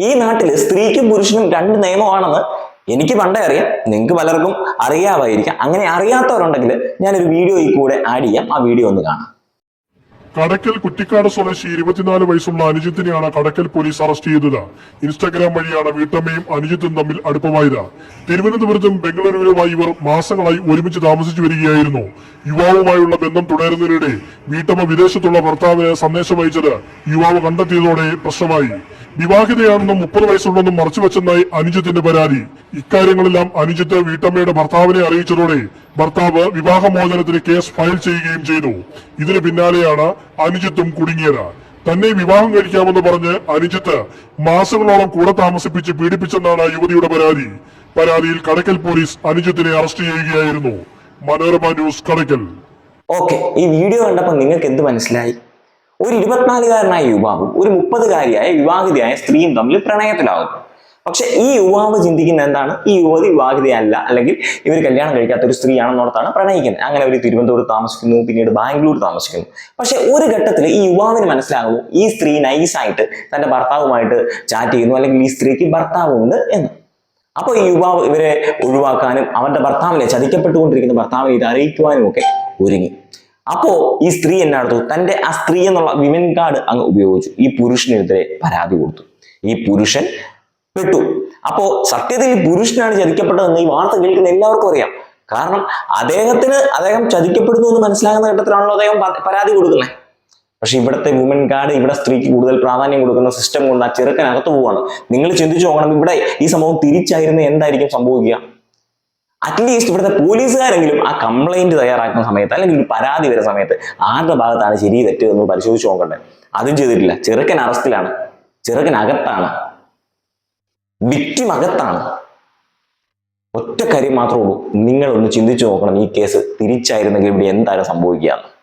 ഈ നാട്ടിൽ സ്ത്രീക്കും പുരുഷനും രണ്ട് നിയമമാണെന്ന് എനിക്ക് പണ്ടേ അറിയാം. നിങ്ങൾക്ക് പലർക്കും അറിയാമായിരിക്കാം. അങ്ങനെ അറിയാത്തവരുണ്ടെങ്കിൽ ഞാനൊരു വീഡിയോയിൽ കൂടെ ആഡ് ചെയ്യാം. ആ വീഡിയോ ഒന്ന് കാണാം. കടക്കൽ കുറ്റിക്കാട് സ്വദേശി ഇരുപത്തിനാല് വയസ്സുള്ള അനുജിത്തിനെയാണ് കടക്കൽ പോലീസ് അറസ്റ്റ് ചെയ്തത്. ഇൻസ്റ്റാഗ്രാം വഴിയാണ് വീട്ടമ്മയും അനുജിത്തും തമ്മിൽ അടുപ്പമായത്. തിരുവനന്തപുരത്തും ബംഗളൂരുവിലുമായി ഇവർ മാസങ്ങളായി ഒരുമിച്ച് താമസിച്ചു വരികയായിരുന്നു. യുവാവുമായുള്ള ബന്ധം തുടരുന്നതിനിടെ വീട്ടമ്മ വിദേശത്തുള്ള ഭർത്താവിന് സന്ദേശം അയച്ചത് യുവാവ് കണ്ടെത്തിയതോടെ പ്രശ്നമായി. വിവാഹിതയാണെന്നും മുപ്പത് വയസ്സുണ്ടെന്നും മറച്ചുവെച്ചെന്നായി അനുജിത്തിന്റെ പരാതി. ഇക്കാര്യങ്ങളെല്ലാം അനുജിത്ത് വീട്ടമ്മയുടെ ഭർത്താവിനെ അറിയിച്ചതോടെ ഭർത്താവ് വിവാഹമോചനത്തിന് കേസ് ഫയൽ ചെയ്യുകയും ചെയ്തു. ഇതിന് പിന്നാലെയാണ് അനുജിത്തും കുടുങ്ങിയത്. തന്നെ വിവാഹം കഴിക്കാമെന്ന് പറഞ്ഞ് അനുജിത്ത് മാസങ്ങളോളം കൂടെ താമസിപ്പിച്ച് പീഡിപ്പിച്ചെന്നാണ് യുവതിയുടെ പരാതി. പരാതിയിൽ കടക്കൽ പോലീസ് അനുജിത്തിനെ അറസ്റ്റ് ചെയ്യുകയായിരുന്നു. മനോരമ ന്യൂസ് കടക്കൽ. ഓക്കെ ഈ വീഡിയോ കണ്ടപ്പോൾ നിങ്ങൾക്ക് എന്ത് മനസ്സിലായി? ഒരു ഇരുപത്തിനാലുകാരനായ യുവാവും ഒരു മുപ്പതുകാരിയായ വിവാഹിതയായ സ്ത്രീയും തമ്മിൽ പ്രണയത്തിലാകുന്നു. പക്ഷെ ഈ യുവാവ് ചിന്തിക്കുന്ന എന്താണ്? ഈ യുവതി വിവാഹിതയല്ല അല്ലെങ്കിൽ ഇവർ കല്യാണം കഴിക്കാത്ത ഒരു സ്ത്രീയാണെന്നോർത്താണ് പ്രണയിക്കുന്നത്. അങ്ങനെ അവർ തിരുവനന്തപുരത്ത് താമസിക്കുന്നു പിന്നീട് ബാംഗ്ലൂർ താമസിക്കുന്നു. പക്ഷെ ഒരു ഘട്ടത്തിൽ ഈ യുവാവിന് മനസ്സിലാകുന്നു ഈ സ്ത്രീ നൈസായിട്ട് തന്റെ ഭർത്താവുമായിട്ട് ചാറ്റ് ചെയ്യുന്നു അല്ലെങ്കിൽ ഈ സ്ത്രീക്ക് ഭർത്താവുണ്ട് എന്ന്. അപ്പോൾ ഈ യുവാവ് ഇവരെ ഒഴിവാക്കാനും അവരുടെ ഭർത്താവിനെ ചതിക്കപ്പെട്ടുകൊണ്ടിരിക്കുന്ന ഭർത്താവിനെ ഇത് അറിയിക്കുവാനും ഒക്കെ ഒരുങ്ങി. അപ്പോ ഈ സ്ത്രീ എന്നാടുത്തു തന്റെ ആ സ്ത്രീ എന്നുള്ള വിമൻ കാർഡ് അങ്ങ് ഉപയോഗിച്ചു. ഈ പുരുഷനെതിരെ പരാതി കൊടുത്തു. ഈ പുരുഷൻ പെട്ടു. അപ്പോ സത്യത്തിൽ ഈ പുരുഷനാണ് ചതിക്കപ്പെട്ടതെന്ന് ഈ വാർത്ത കേൾക്കുന്ന എല്ലാവർക്കും അറിയാം. കാരണം അദ്ദേഹത്തിന് അദ്ദേഹം ചതിക്കപ്പെടുന്നു എന്ന് മനസ്സിലാകുന്ന ഘട്ടത്തിലാണല്ലോ അദ്ദേഹം പരാതി കൊടുക്കുന്നത്. പക്ഷെ ഇവിടുത്തെ വുമൻ കാർഡ് ഇവിടെ സ്ത്രീക്ക് കൂടുതൽ പ്രാധാന്യം കൊടുക്കുന്ന സിസ്റ്റം കൊണ്ട് ആ ചെറുക്കനകത്ത് പോവാണ്. നിങ്ങൾ ചിന്തിച്ചു നോക്കണം ഇവിടെ ഈ സംഭവം തിരിച്ചായിരുന്നു എന്തായിരിക്കും സംഭവിക്കുക? അറ്റ്ലീസ്റ്റ് ഇവിടുത്തെ പോലീസുകാരെങ്കിലും ആ കംപ്ലൈന്റ് തയ്യാറാക്കുന്ന സമയത്ത് അല്ലെങ്കിൽ പരാതി വരുന്ന സമയത്ത് ആരുടെ ഭാഗത്താണ് ശരി തെറ്റ് എന്ന് പരിശോധിച്ച് നോക്കണ്ടേ? അതും ചെയ്തിട്ടില്ല. ചെറുക്കൻ അറസ്റ്റിലാണ്. ചെറുക്കൻ അകത്താണ്. വിറ്റിമകത്താണ് ഒറ്റ കാര്യം മാത്രമേ ഉള്ളൂ. നിങ്ങളൊന്ന് ചിന്തിച്ചു നോക്കണം ഈ കേസ് തിരിച്ചായിരുന്നെങ്കിൽ ഇവിടെ എന്താണ് സംഭവിക്കുക എന്ന്.